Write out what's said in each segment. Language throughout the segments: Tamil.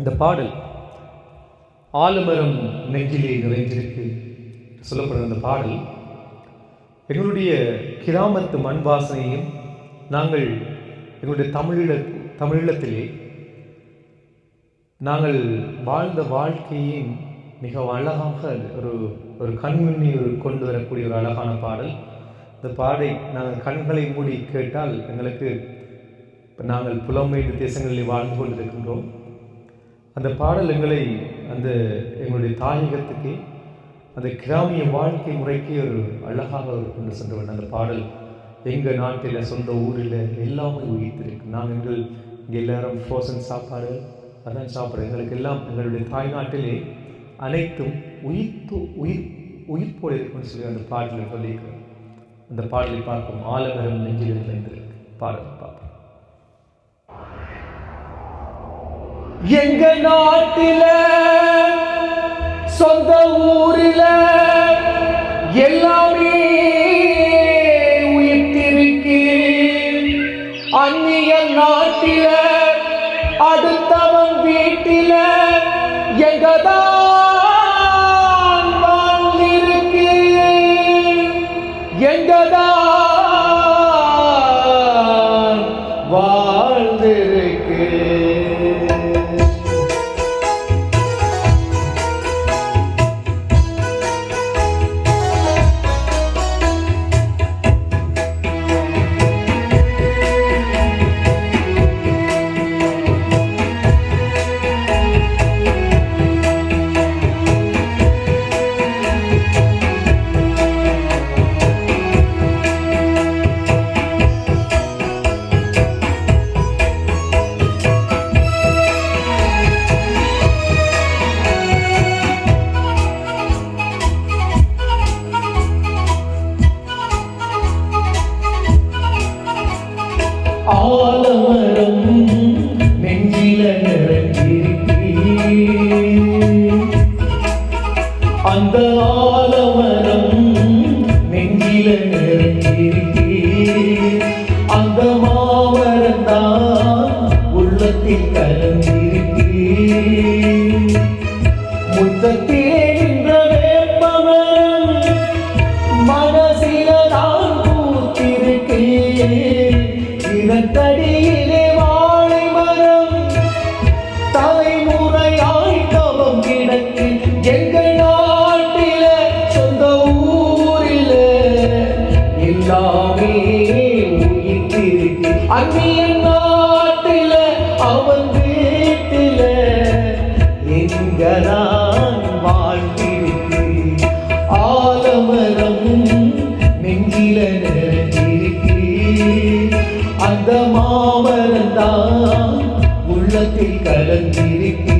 இந்த பாடல் ஆலமரம் நெஞ்சிலே நிறைந்திருக்கு சொல்லப்படுற அந்த பாடல் எங்களுடைய கிராமத்து மண் வாசனையும் நாங்கள் எங்களுடைய தமிழீழ தமிழீழத்திலே நாங்கள் வாழ்ந்த வாழ்க்கையின் மிக அழகாக ஒரு ஒரு கண்முன்னி ஒரு கொண்டு வரக்கூடிய ஒரு அழகான பாடல். இந்த பாடை நாங்கள் கண்களை மூடி கேட்டால் எங்களுக்கு இப்போ நாங்கள் புலம்பெயர்ந்த தேசங்களில் வாழ்ந்து கொண்டிருக்கின்றோம். அந்த பாடல் எங்களை அந்த எங்களுடைய தாயகத்துக்கு அந்த கிராமிய வாழ்க்கை முறைக்கு ஒரு அழகாக ஒரு கொண்டு சென்றவன் அந்த பாடல். எங்கள் நாட்டில் சொந்த ஊரில் எல்லாமே உயிர்த்திருக்கு நான் எங்கள் இங்கே எல்லாரும் ஃப்ரோசன் சாப்பாடு அதான் சாப்பிட்றோம். எங்களுக்கு எல்லாம் எங்களுடைய தாய்நாட்டிலே அனைத்தும் உயிர்த்து உயிர் உயிர்ப்போடு இருக்கும்னு சொல்லி அந்த பாடலில் சொல்லியிருக்கிறோம் அந்த பாடலை பார்ப்போம். ஆலமரம் நெஞ்சில் நிறைந்திருக்கு பாடல் பார்ப்போம். எங்க நாட்டில சொந்த ஊரில எல்லாமே உயிர்த்திருக்கு. அந்நிய நாட்டில அடுத்தவன் வீட்டில எங்கதான் அந்நிய நாட்டில அவன் வீட்டில எங்கதான் வாழ்ந்திருக்கு ஆலமரம் நெஞ்சில நிறைஞ்சிருக்கு அந்த மாமரம் தான் உள்ளத்தில் கலந்திருக்கு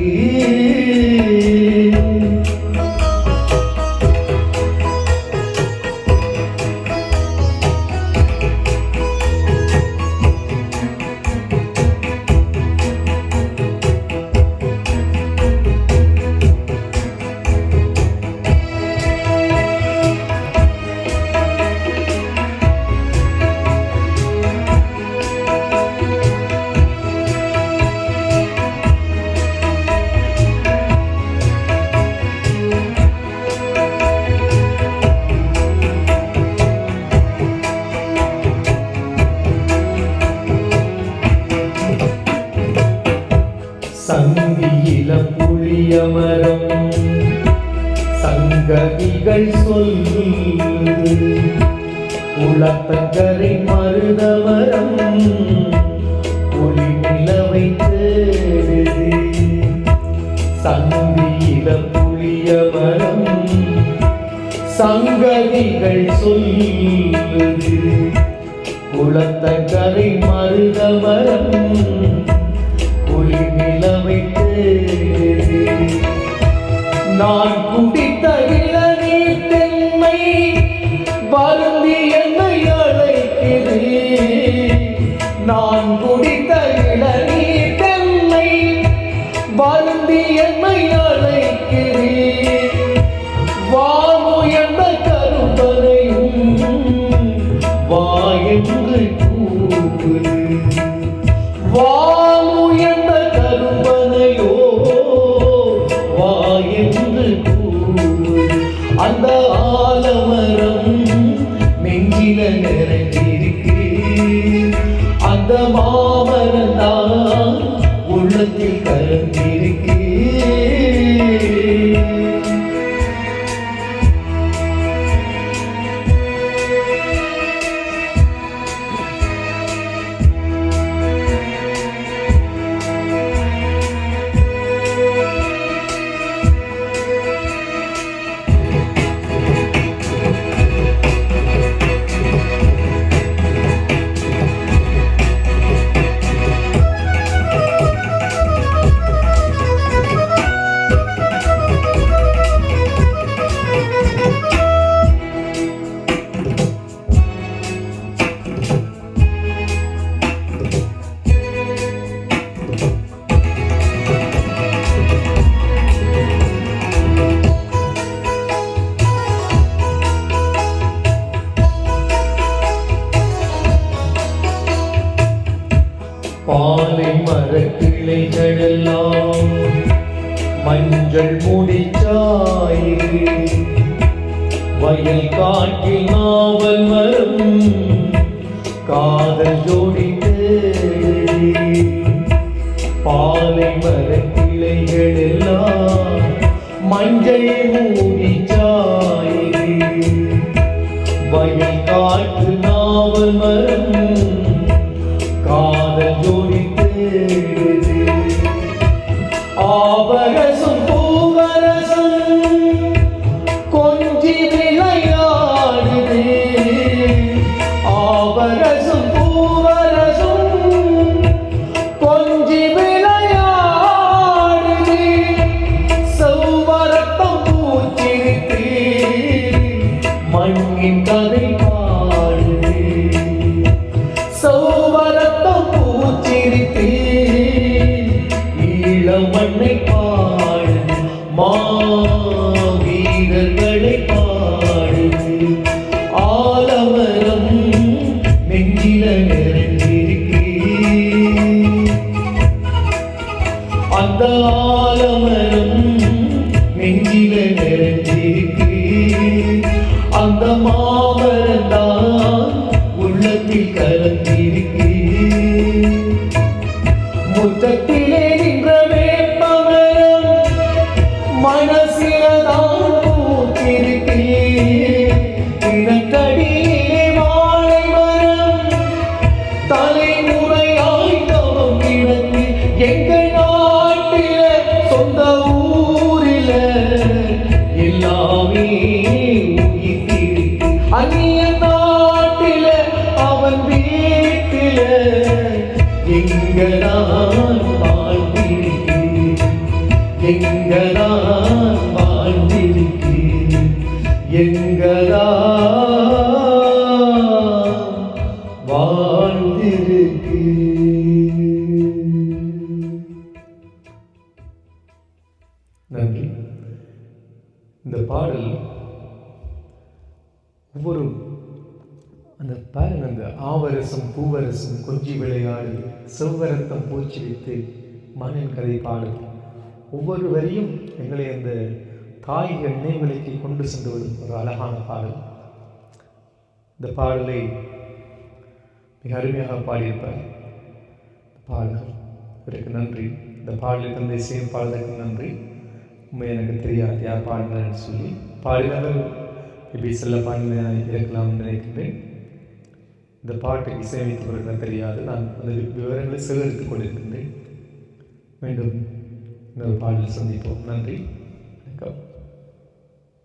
சங்கதிகள் சொல்லுது உளத்தங்கரை மருதமரம் ஒளி நிலவை தேடுது சந்தியில புளியமரம் சங்கதிகள் சொல்லுது உளத்தக்கரை மருதமரம் ஒளி நிலவை தேடுது நான் நான் குடி கலந்திருக்கே பாலை மரக்கிளைகளெல்லாம் காதல் ஜோடித்து பாலை மர கிளைகள் எல்லாம் மஞ்சள் முடிச்சாயிரு எங்கள் நான் அந்த பாருங்க அந்த ஆவரசம் பூவரசம் கொஞ்சி விளையாடு செவ்வரத்தம் பூச்சி வைத்து மண்ணின் கதை பாடு ஒவ்வொரு வரியும் எங்களை அந்த தாய்கள் நினைவுகளுக்கு கொண்டு சென்று வரும் ஒரு அழகான பாடல். இந்த பாடலை மிக அருமையாக பாடியிருப்பார். பாடல் இவருக்கு நன்றி. இந்த பாடலை தந்தை இசையும் பாடலுக்கு நன்றி. உண்மை எனக்கு தெரியாது யார் பாடினார்னு சொல்லி. பாடினவர் எப்படி செல்ல பாடினா இருக்கலாம்னு நினைக்கின்றேன். இந்த பாட்டுக்கு இசையமைத்தவர்கள் தெரியாது. நான் அந்த விவரங்களை சேகரித்துக் கொண்டிருக்கின்றேன். மீண்டும் இன்னொரு பாடலில் சந்திப்போம். நன்றி.